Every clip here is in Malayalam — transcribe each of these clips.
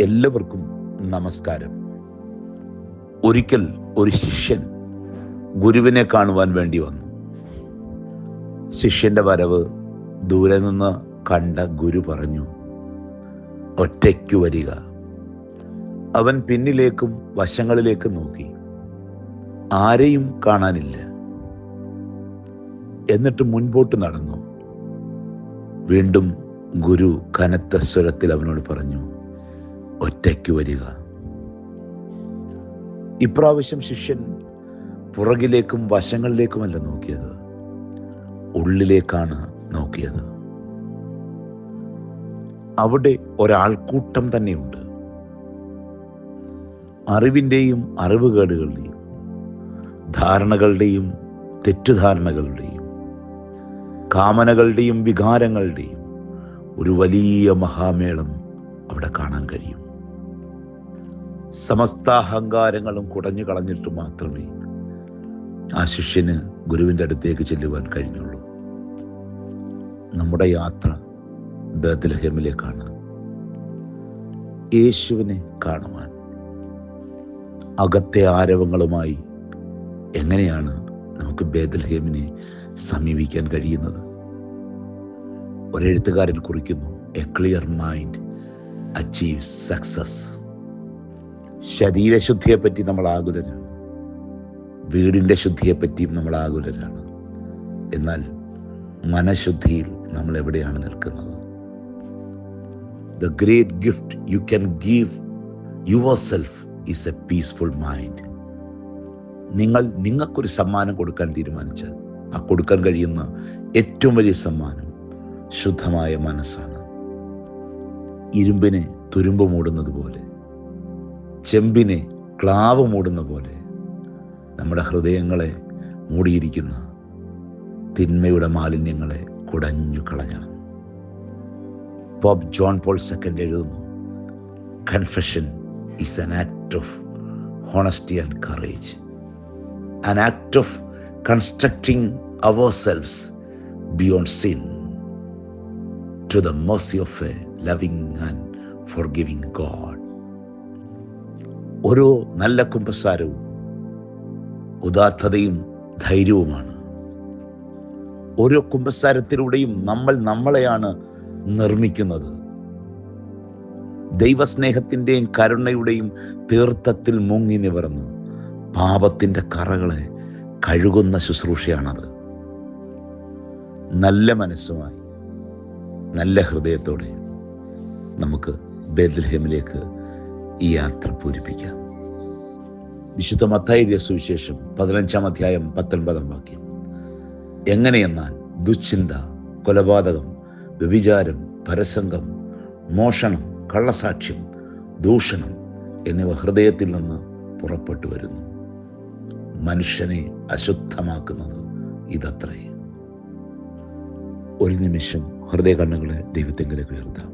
എല്ലാവർക്കും നമസ്കാരം. ഒരിക്കൽ ഒരു ശിഷ്യൻ ഗുരുവിനെ കാണുവാൻ വേണ്ടി വന്നു. ശിഷ്യന്റെ വരവ് ദൂരെ നിന്ന് കണ്ട ഗുരു പറഞ്ഞു ഒറ്റയ്ക്കു വരിക. അവൻ പിന്നിലേക്കും വശങ്ങളിലേക്കും നോക്കി. ആരെയും കാണാനില്ല. എന്നിട്ട് മുൻപോട്ട് നടന്നു. വീണ്ടും ഗുരു കനത്ത സ്വരത്തിൽ അവനോട് പറഞ്ഞു ഒറ്റയ്ക്ക് വരിക. ഇപ്രാവശ്യം ശിഷ്യൻ പുറകിലേക്കും വശങ്ങളിലേക്കുമല്ല നോക്കിയത്. ഉള്ളിലേക്കാണ് നോക്കിയത്. അവിടെ ഒരാൾക്കൂട്ടം തന്നെയുണ്ട്. അറിവിന്റെയും അറിവുകേടുകളുടെയും ധാരണകളുടെയും തെറ്റുധാരണകളുടെയും കാമനകളുടെയും വികാരങ്ങളുടെയും ഒരു വലിയ മഹാമേളം അവിടെ കാണാൻ കഴിയും. സമസ്ത അഹങ്കാരങ്ങളും കുടഞ്ഞു കളഞ്ഞിട്ട് മാത്രമേ ആ ശിഷ്യന് ഗുരുവിന്റെ അടുത്തേക്ക് ചെല്ലുവാൻ കഴിഞ്ഞുള്ളൂ. നമ്മുടെ യാത്ര ബേദലഹേമിലേക്കാണ് യേശുവിനെ കാണുവാൻ അകത്തെ ആരവങ്ങളുമായി എങ്ങനെയാണ് നമുക്ക് ബേദൽഹേമിനെ സമീപിക്കാൻ കഴിയുന്നത്? ഒരെഴുത്തുകാരൻ കുറിക്കുന്നു a clear mind achieve success ശരീരശുദ്ധിയെപ്പറ്റി നമ്മൾ ആകുലരാണ് വീടിന്റെ ശുദ്ധിയെപ്പറ്റിയും നമ്മൾ ആകുലരാണ് എന്നാൽ മനഃശുദ്ധിയിൽ നമ്മൾ എവിടെയാണ് നിൽക്കുന്നത്? The great gift you can give yourself is a peaceful mind നിങ്ങൾ നിങ്ങൾക്കൊരു സമ്മാനം കൊടുക്കാൻ തീരുമാനിച്ചാൽ ആ കൊടുക്കാൻ കഴിയുന്ന ഏറ്റവും വലിയ സമ്മാനം ശുദ്ധമായ മനസ്സാണ്. ഇരുമ്പിനെ തുരുമ്പ് മൂടുന്നത് പോലെ ചെമ്പിനെ ക്ലാവ് മൂടുന്ന പോലെ നമ്മുടെ ഹൃദയങ്ങളെ മൂടിയിരിക്കുന്ന തിന്മയുടെ മാലിന്യങ്ങളെ കുടഞ്ഞു കളഞ്ഞണം പോപ്പ് ജോൺ പോൾ സെക്കൻഡ് എഴുതുന്നു confession is an act of honesty and courage, an act of constructing ourselves beyond sin to the mercy of a loving and forgiving God. ഓരോ നല്ല കുമ്പസാരവും ഉദാത്തതയും ധൈര്യവുമാണ്. ഓരോ കുമ്പസാരത്തിലൂടെയും നമ്മൾ നമ്മളെയാണ് നിർമ്മിക്കുന്നത്. ദൈവസ്നേഹത്തിന്റെയും കരുണയുടെയും തീർത്ഥത്തിൽ മുങ്ങി നിവർന്ന് പാപത്തിന്റെ കറകളെ കഴുകുന്ന ശുശ്രൂഷയാണത്. നല്ല മനസ്സുമായി നല്ല ഹൃദയത്തോടെ നമുക്ക് ബേദ്ലഹേമിലേക്ക് ഈ യാത്ര പൂരിപ്പിക്കാം. വിശുദ്ധ മത്തായിരിയ സുവിശേഷം പതിനഞ്ചാം അധ്യായം പത്തൊൻപതാം വാക്യം. എങ്ങനെയെന്നാൽ ദുശ്ചിന്ത കൊലപാതകം വ്യഭിചാരം പരസംഗം മോഷണം കള്ളസാക്ഷ്യം ദൂഷണം എന്നിവ ഹൃദയത്തിൽ നിന്ന് പുറപ്പെട്ടു വരുന്നു. മനുഷ്യനെ അശുദ്ധമാക്കുന്നത് ഇതത്രേ. ഒരു നിമിഷം ഹൃദയ കണ്ണുകളെ ദൈവത്തെങ്കിലേക്ക് ഉയർത്താം.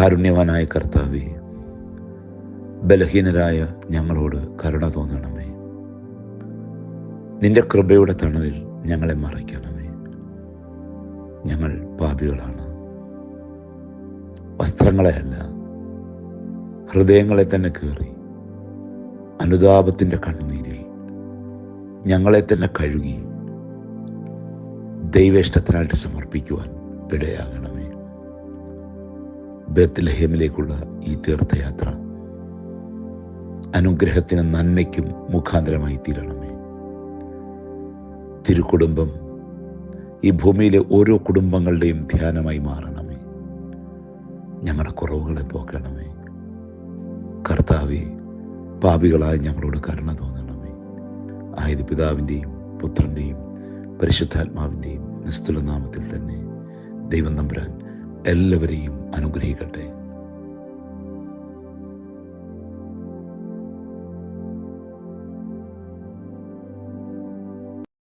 കാരുണ്യവാനായ കർത്താവെ ബലഹീനരായ ഞങ്ങളോട് കരുണ തോന്നണമേ. നിന്റെ കൃപയുടെ തണലിൽ ഞങ്ങളെ മറയ്ക്കണമേ. ഞങ്ങൾ പാപികളാണ്. വസ്ത്രങ്ങളെയല്ല ഹൃദയങ്ങളെ തന്നെ കീറി അനുതാപത്തിന്റെ കണ്ണുനീരിൽ ഞങ്ങളെ തന്നെ കഴുകി ദൈവേഷ്ടത്തിനായിട്ട് സമർപ്പിക്കുവാൻ ഇടയാകണമേ. ബേത്ത്ലഹേമിലേക്കുള്ള ഈ തീർത്ഥയാത്ര അനുഗ്രഹത്തിനും നന്മയ്ക്കും മുഖാന്തരമായി തീരണമേ. തിരുക്കുടുംബം ഈ ഭൂമിയിലെ ഓരോ കുടുംബങ്ങളുടെയും ധ്യാനമായി മാറണമേ. ഞങ്ങളുടെ കുറവുകളെ പോക്കണമേ. കർത്താവെ പാപികളായി ഞങ്ങളോട് കരുണ തോന്നണമേ. ആയത് പിതാവിന്റെയും പുത്രന്റെയും പരിശുദ്ധാത്മാവിന്റെയും നിസ്തുലനാമത്തിൽ തന്നെ ദൈവം നമ്പുരാൻ എല്ലാവരെയും അനുഗ്രഹിക്കട്ടെ.